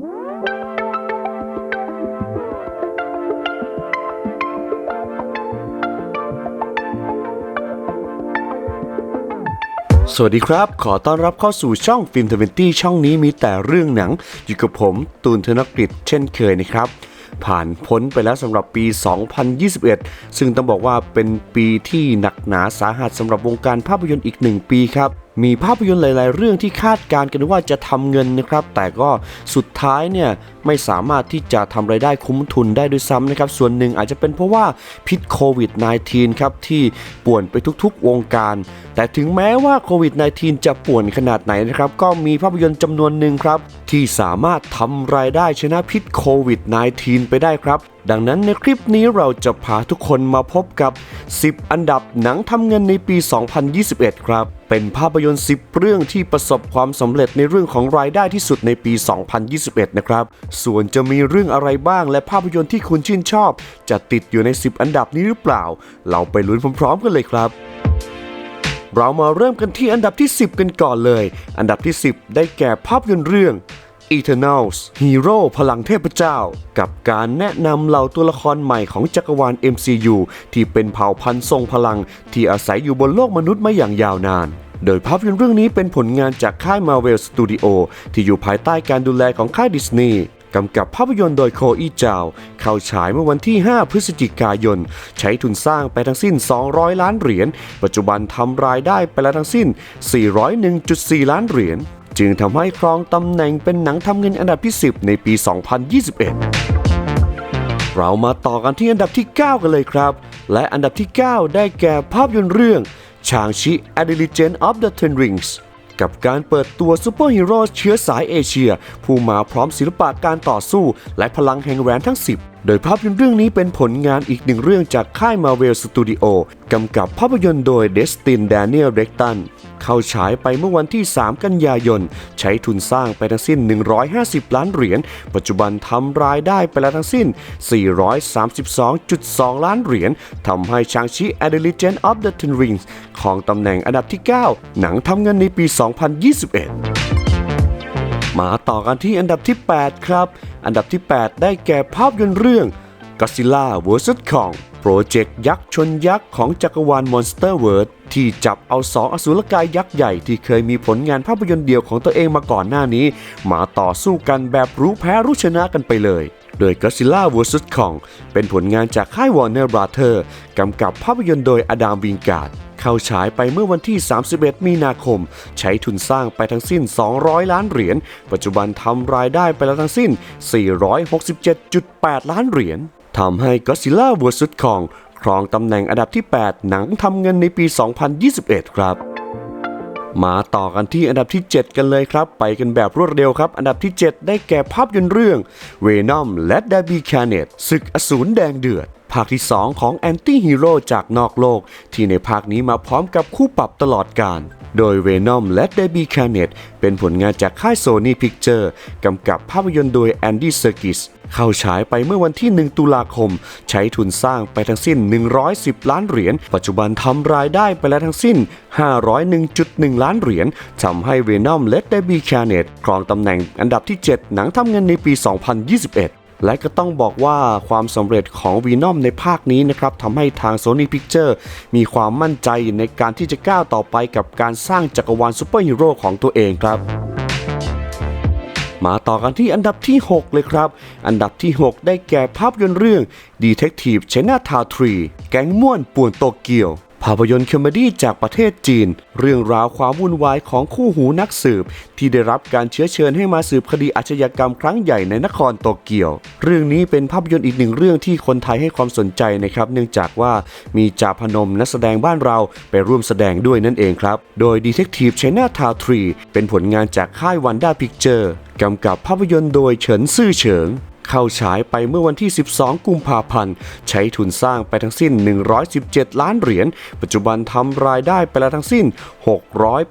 สวัสดีครับ ขอต้อนรับเข้าสู่ช่องฟิล์มทเวนตี้ช่องนี้มีแต่เรื่องหนัง อยู่กับผม ตูนธนกฤษเช่นเคยนะครับ ผ่านพ้นไปแล้วสำหรับปี 2021 ซึ่งต้องบอกว่าเป็นปีที่หนักหนาสาหัสสำหรับวงการภาพยนตร์อีกหนึ่งปีครับ มีภาพยนตร์หลาย ๆ เรื่องที่คาดการณ์กันว่าจะทำเงินนะครับ แต่ก็สุดท้ายเนี่ยไม่สามารถที่จะทำไรายได้คุ้มทุนได้ด้วยซ้ำนะครับ ส่วนหนึ่งอาจจะเป็นเพราะว่าพิษโควิด -19 ครับที่ป่วนไปทุก ๆ วงการ แต่ถึงแม้ว่าโควิด -19 จะป่วนขนาดไหนนะครับ ก็มีภาพยนตร์จำนวนหนึ่งครับ ที่สามารถทำรายได้ชนะพิษโควิด -19 ไปได้ครับดังนั้นในคลิปนี้เราจะพาทุกคนมาพบกับ 10 อันดับหนังทำเงินในปี 2021 ครับ เป็นภาพยนตร์ 10 เรื่องที่ประสบความสำเร็จในเรื่องของรายได้ที่สุดในปี 2021 นะครับ ส่วนจะมีเรื่องอะไรบ้างและภาพยนตร์ที่คุณชื่นชอบ จะติดอยู่ใน 10 อันดับนี้หรือเปล่า เราไปลุ้นพร้อมๆกันเลยครับเรามาเริ่มกันที่อันดับที่ 10 กันก่อนเลย อันดับที่ 10 ได้แก่ภาพยนตร์เรื่อง Eternals ฮีโร่พลังเทพเจ้า กับการแนะนำเหล่าตัวละครใหม่ของจักรวาล MCU ที่เป็นเผ่าพันธุ์ทรงพลัง ที่อาศัยอยู่บนโลกมนุษย์มาอย่างยาวนานโดยภาพยนตร์เรื่องนี้เป็นผลงานจากค่าย Marvel Studio ที่อยู่ภายใต้การดูแลของค่ายดิสนีย์กำกับภาพยนตร์โดยโคอีจาว เข้าฉายเมื่อวันที่ 5 พฤศจิกายน ใช้ทุนสร้างไปทั้งสิ้น 200 ล้านเหรียญ ปัจจุบันทำรายได้ไปแล้วทั้งสิ้น 401.4 ล้านเหรียญ จึงทำให้ครองตำแหน่งเป็นหนังทำเงินอันดับที่ 10 ในปี 2021 เรามาต่อกันที่อันดับที่ 9 กันเลยครับ และอันดับที่ 9 ได้แก่ภาพยนตร์เรื่องชางชิ a d e l i g e n of the Ten Rings กับการเปิดตัวซูเปอร์ฮีโร่เชื้อสายเอเชีย ผู้มาพร้อมศิลปะการต่อสู้ และพลังแห่งแหวนทั้ง 10โดยภาพยนตร์เรื่องนี้เป็นผลงานอีกหนึ่งเรื่องจากค่าย Marvel Studio กำกับภาพยนตร์โดยเดสติน d ดเนียลเรกตันเข้าฉายไปเมื่อวันที่ 3 กันยายน ใช้ทุนสร้างไปทั้งสิ้น 150 ล้านเหรียญ ปัจจุบันทำรายได้ไปแล้วทั้งสิ้น 432.2 ล้านเหรียญทำให้ชางชิ a d e l i g e n of the Ten Rings ของตำแหน่งอันดับที่ 9 หนังทำเงินในปี 2021 มาต่อกันที่อันดับที่ 8 ครับ อันดับที่ 8 ได้แก่ภาพยนตร์เรื่อง Godzilla vs Kong โปรเจกต์ยักษ์ชนยักษ์ของจักรวาล Monster World ที่จับเอาสองอสูรกายยักษ์ใหญ่ที่เคยมีผลงานภาพยนตร์เดียวของตัวเองมาก่อนหน้านี้ มาต่อสู้กันแบบรู้แพ้รู้ชนะกันไปเลย โดย Godzilla vs Kong เป็นผลงานจากค่าย Warner Brother กำกับภาพยนตร์โดยอดัมวิงการ์ด เข้าฉายไปเมื่อวันที่ 31 มีนาคม ใช้ทุนสร้างไปทั้งสิ้น 200 ล้านเหรียญ ปัจจุบันทำรายได้ไปแล้วทั้งสิ้น 467.8 ล้านเหรียญทำให้ Godzilla vs Kong ครองตำแหน่งอันดับที่ 8 หนังทำเงินในปี 2021 ครับมาต่อกันที่อันดับที่ 7 กันเลยครับ ไปกันแบบรวดเร็วครับ อันดับที่ 7 ได้แก่ภาพยนตร์เรื่อง Venom และ d e b y Carnage ศึกอสูรแดงเดือด ภาคที่ 2 ของแอนตี้ฮีโร่จากนอกโลก ที่ในภาคนี้มาพร้อมกับคู่ปรับตลอดการ โดย Venom และ d e b y Carnage เป็นผลงานจากค่าย Sony Picture กำกับภาพยนตร์โดย Andy Serkis เข้าฉายไปเมื่อวันที่ 1 ตุลาคม ใช้ทุนสร้างไปทั้งสิ้น 110 ล้านเหรียญ ปัจจุบันทำรายได้ไปแล้วทั้งสิ้น 501.1 ล้านเหรียญทำให้ Venom และ d e b y Carnage ครองตำแหน่งอันดับที่ 7 หนังทำเงินในปี 2021 และก็ต้องบอกว่าความสำเร็จของ Venom ในภาคนี้นะครับทำให้ทาง Sony Picture มีความมั่นใจในการที่จะก้าวต่อไปกับการสร้างจักรวาลซูเปอร์ฮีโร่ของตัวเองครับมาต่อกันที่อันดับที่ 6 เลยครับ อันดับที่ 6 ได้แก่ภาพยนตร์เรื่อง Detective China t a 3 แก๊งม่วนป่วนโตเกียว ภาพยนตร์คอมเมดี้จากประเทศจีน เรื่องราวความวุ่นวายของคู่หูนักสืบ ที่ได้รับการเชื้อเชิญให้มาสืบคดีอาชญากรรมครั้งใหญ่ในนครโตเกียว เรื่องนี้เป็นภาพยนตร์อีกหนึ่งเรื่องที่คนไทยให้ความสนใจนะครับ เนื่องจากว่ามีจ่าพนมนักแสดงบ้านเราไปร่วมแสดงด้วยนั่นเองครับ โดย Detective China t a 3เป็นผลงานจากค่ายวันด้าพิกเจอร์กำกับภาพยนตร์โดยเฉินซื่อเฉิง เข้าฉายไปเมื่อวันที่ 12 กุมภาพันธ์ ใช้ทุนสร้างไปทั้งสิ้น 117 ล้านเหรียญ ปัจจุบันทำรายได้ไปแล้วทั้งสิ้น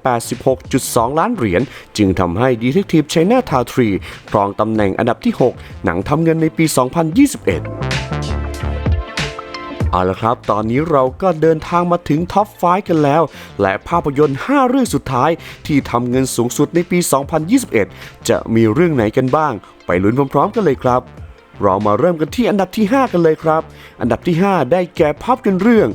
686.2 ล้านเหรียญ จึงทำให้ Detective China t a 3ครองตำแหน่งอันดับที่ 6 หนังทำเงินในปี 2021 เอาละครับ ตอนนี้เราก็เดินทางมาถึงท็อป 5 กันแล้ว และภาพยนตร์ 5 เรื่องสุดท้าย ที่ทำเงินสูงสุดในปี 2021 จะมีเรื่องไหนกันบ้าง ไปลุ้นพร้อมๆกันเลยครับ เรามาเริ่มกันที่อันดับที่ 5 กันเลยครับ อันดับที่ 5 ได้แก่ภาพยนตร์เรื่อง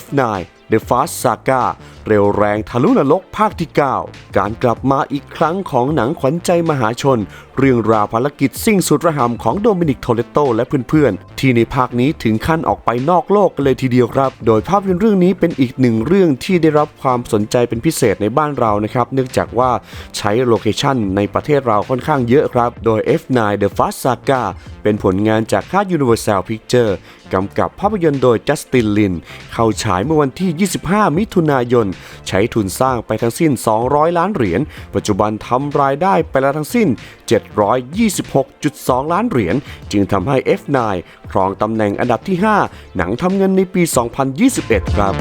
F9 The Fast Saga เร็วแรงทะลุนรกภาคที่ 9 การกลับมาอีกครั้งของหนังขวัญใจมหาชน เรื่องราวภารกิจสิ่งสุดระหำของโดมินิกโทเลโตและเพื่อนๆ ที่ในภาคนี้ถึงขั้นออกไปนอกโลกกันเลยทีเดียวครับ โดยภาพยนตร์เรื่องนี้เป็นอีกหนึ่งเรื่องที่ได้รับความสนใจเป็นพิเศษในบ้านเรานะครับเนื่องจากว่าใช้โลเคชั่นในประเทศเราค่อนข้างเยอะครับ โดย F9 The Fast Saga เป็นผลงานจากค่าย Universal Picture กำกับภาพยนตร์โดยจัสตินลิน เข้าฉายเมื่อวันที่ 25 มิถุนายน ใช้ทุนสร้างไปทั้งสิ้น 200 ล้านเหรียญ ปัจจุบันทำรายได้ไปแล้วทั้งสิ้น 726.2 ล้านเหรียญ จึงทำให้ F9 ครองตำแหน่งอันดับที่ 5 หนังทำเงินในปี 2021 ครับ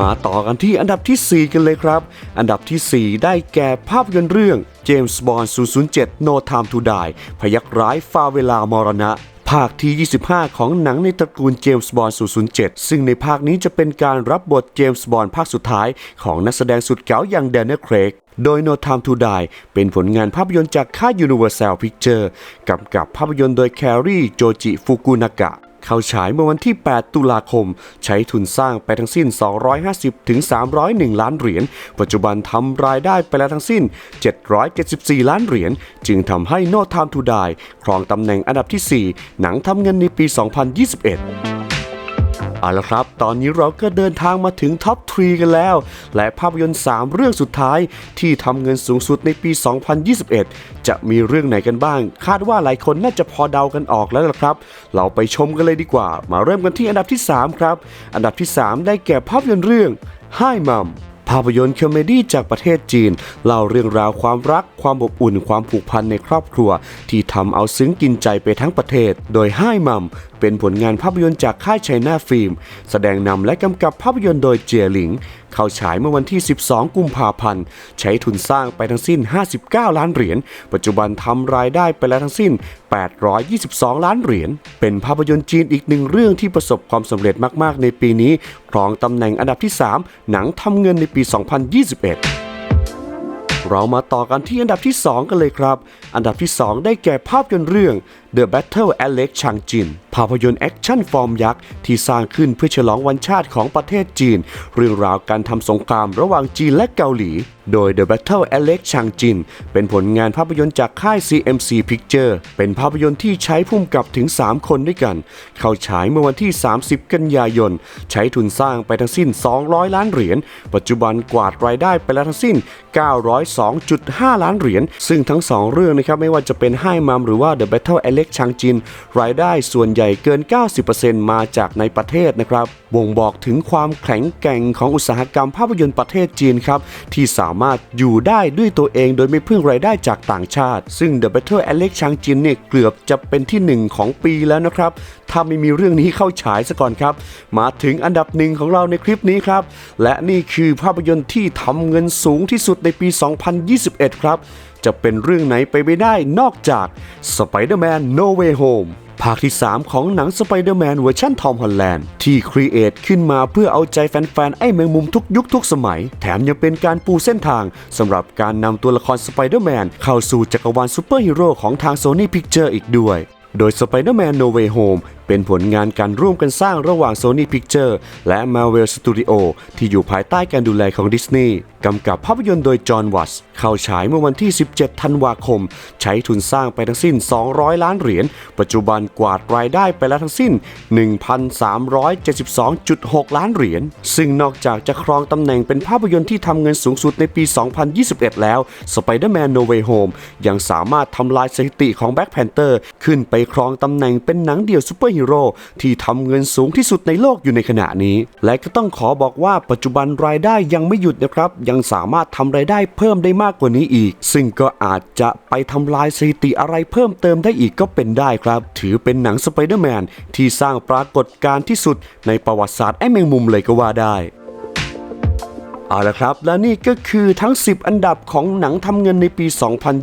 มาต่อกันที่อันดับที่ 4 กันเลยครับ อันดับทีสี่ 4 ได้แก่ภาพยนตร์เรื่อง James Bond 007 No Time to Die พยักร้ายฟาเวลามรณะภาคที่ 25 ของหนังในตระกูลเจมส์บอนด์007 ซึ่งในภาคนี้จะเป็นการรับบทเจมส์บอนด์ภาคสุดท้ายของนักแสดงสุดเก๋าอย่างแดนเนลเครก โดย No Time to Die เป็นผลงานภาพยนตร์จากค่าย Universal Pictures กำกับภาพยนตร์โดยแครีโจจิฟุกุนากะ เข้าฉายเมื่อวันที่ 8 ตุลาคม ใช้ทุนสร้างไปทั้งสิ้น 250ถึง301 ล้านเหรียญ ปัจจุบันทำรายได้ไปแล้วทั้งสิ้น 774 ล้านเหรียญ จึงทำให้ No Time to Die ครองตำแหน่งอันดับที่ 4 หนังทำเงินในปี 2021 เอาละครับ ตอนนี้เราก็เดินทางมาถึงท็อป3กันแล้ว และภาพยนตร์ 3 เรื่องสุดท้ายที่ทำเงินสูงสุดในปี 2021 จะมีเรื่องไหนกันบ้าง คาดว่าหลายคนน่าจะพอเดากันออกแล้วล่ะครับ เราไปชมกันเลยดีกว่า มาเริ่มกันที่อันดับที่ 3 ครับ อันดับที่ 3 ได้แก่ภาพยนตร์เรื่องไฮมัม ภาพยนตร์คอมเมดี้จากประเทศจีน เล่าเรื่องราวความรัก ความอบอุ่น ความผูกพันในครอบครัว ที่ทำเอาซึ้งกินใจไปทั้งประเทศ โดยห้ายมัมเป็นผลงานภาพยนตร์จากค่ายไชน่าฟิล์ม แสดงนำและกำกับภาพยนตร์โดยเจียหลิง เข้าฉายเมื่อวันที่ 12 กุมภาพันธ์ ใช้ทุนสร้างไปทั้งสิ้น 59 ล้านเหรียญ ปัจจุบันทำรายได้ไปแล้วทั้งสิ้น 822 ล้านเหรียญ เป็นภาพยนตร์จีนอีกหนึ่งเรื่องที่ประสบความสำเร็จมาก ๆ ในปีนี้ ครองตำแหน่งอันดับที่ 3 หนังทำเงินในปี 2021 เรามาต่อกันที่อันดับที่ 2 กันเลยครับ อันดับที่ 2 ได้แก่ภาพยนตร์เรื่อง The Battle at Lake Changjin ภาพยนตร์แอคชั่นฟอร์มยักษ์ที่สร้างขึ้นเพื่อฉลองวันชาติของประเทศจีน เรื่องราวการทำสงครามระหว่างจีนและเกาหลี โดย The Battle at Lake Changjin เป็นผลงานภาพยนตร์จากค่าย CMC Picture เป็นภาพยนตร์ที่ใช้พุ่มกับถึง 3 คนด้วยกัน เข้าฉายเมื่อวันที่ 30 กันยายน ใช้ทุนสร้างไปทั้งสิ้น 200 ล้านเหรียญ ปัจจุบันกวาดรายได้ไปแล้วทั้งสิ้น 9 2.5 ล้านเหรียญ ซึ่งทั้ง 2 เรื่องนะครับไม่ว่าจะเป็น Hi Mom หรือว่า The Battle at Lake Changjin รายได้ส่วนใหญ่เกิน 90%มาจากในประเทศนะครับบ่งบอกถึงความแข็งแกร่งของอุตสาหกรรมภาพยนตร์ประเทศจีนครับที่สามารถอยู่ได้ด้วยตัวเองโดยไม่พึ่งรายได้จากต่างชาติ ซึ่ง The Battle Alex Chang Jin เนี่ยเกือบจะเป็นที่หนึ่งของปีแล้วนะครับถ้าไม่มีเรื่องนี้เข้าฉายซะก่อนครับ มาถึงอันดับหนึ่งของเราในคลิปนี้ครับ และนี่คือภาพยนตร์ที่ทำเงินสูงที่สุดในปี2021 ครับ จะเป็นเรื่องไหนไปไม่ได้นอกจาก Spider-Man No Way Home ภาคที่ 3 ของหนังสไปเดอร์แมนเวอร์ชันทอมฮอลแลนด์ที่ครีเอทขึ้นมาเพื่อเอาใจแฟนๆ ไอ้แมงมุมทุกยุคทุกสมัย แถมยังเป็นการปูเส้นทางสำหรับการนำตัวละครสไปเดอร์แมนเข้าสู่จักรวาลซูเปอร์ฮีโร่ของทาง Sony Picture อีกด้วย โดย Spider-Man No Way Home เป็นผลงานการร่วมกันสร้างระหว่าง Sony Picture และ Marvel Studio ที่อยู่ภายใต้การดูแลของดิสนีย์กำกับภาพยนตร์โดยจอห์นวัตส์เข้าฉายเมื่อวันที่ 17 ธันวาคม ใช้ทุนสร้างไปทั้งสิ้น 200 ล้านเหรียญ ปัจจุบันกวาดรายได้ไปแล้วทั้งสิ้น 1,372.6 ล้านเหรียญ ซึ่งนอกจากจะครองตำแหน่งเป็นภาพยนตร์ที่ทำเงินสูงสุดในปี 2021 แล้ว Spider-Man No Way Home ยังสามารถทำลายสถิติของ Black Panther ขึ้นไปครองตำแหน่งเป็นหนังเดี่ยวซูเปอร์ฮีโร่ที่ทำเงินสูงที่สุดในโลกอยู่ในขณะนี้ และก็ต้องขอบอกว่าปัจจุบันรายได้ยังไม่หยุดนะครับ ยังสามารถทำรายได้เพิ่มได้มากกว่านี้อีก ซึ่งก็อาจจะไปทำลายสถิติอะไรเพิ่มเติมได้อีกก็เป็นได้ครับ ถือเป็นหนังสไปเดอร์แมนที่สร้างปรากฏการณ์ที่สุดในประวัติศาสตร์ไอ้แมงมุมเลยก็ว่าได้ เอาละครับ และนี่ก็คือทั้ง 10 อันดับของหนังทำเงินในปี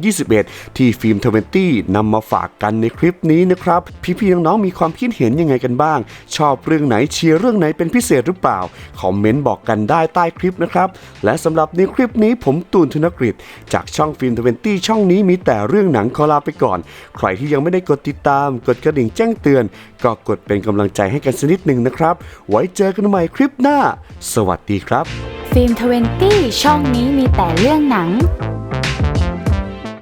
2021 ที่ฟิล์มทเวนตี้นำมาฝากกันในคลิปนี้นะครับ พี่ๆน้องๆมีความคิดเห็นยังไงกันบ้าง ชอบเรื่องไหนเชียร์เรื่องไหนเป็นพิเศษหรือเปล่า คอมเมนต์บอกกันได้ใต้คลิปนะครับ และสำหรับในคลิปนี้ผมตูนธนกฤษจากช่องฟิล์มทเวนตี้ช่องนี้มีแต่เรื่องหนังขอลาไปก่อน ใครที่ยังไม่ได้กดติดตาม กดกระดิ่งแจ้งเตือน ก็กดเป็นกำลังใจให้กันสักนิดหนึ่งนะครับ ไว้เจอกันใหม่คลิปหน้า สวัสดีครับ ฟิล์มทเวนตี้ช่องนี้มีแต่เรื่องหนัง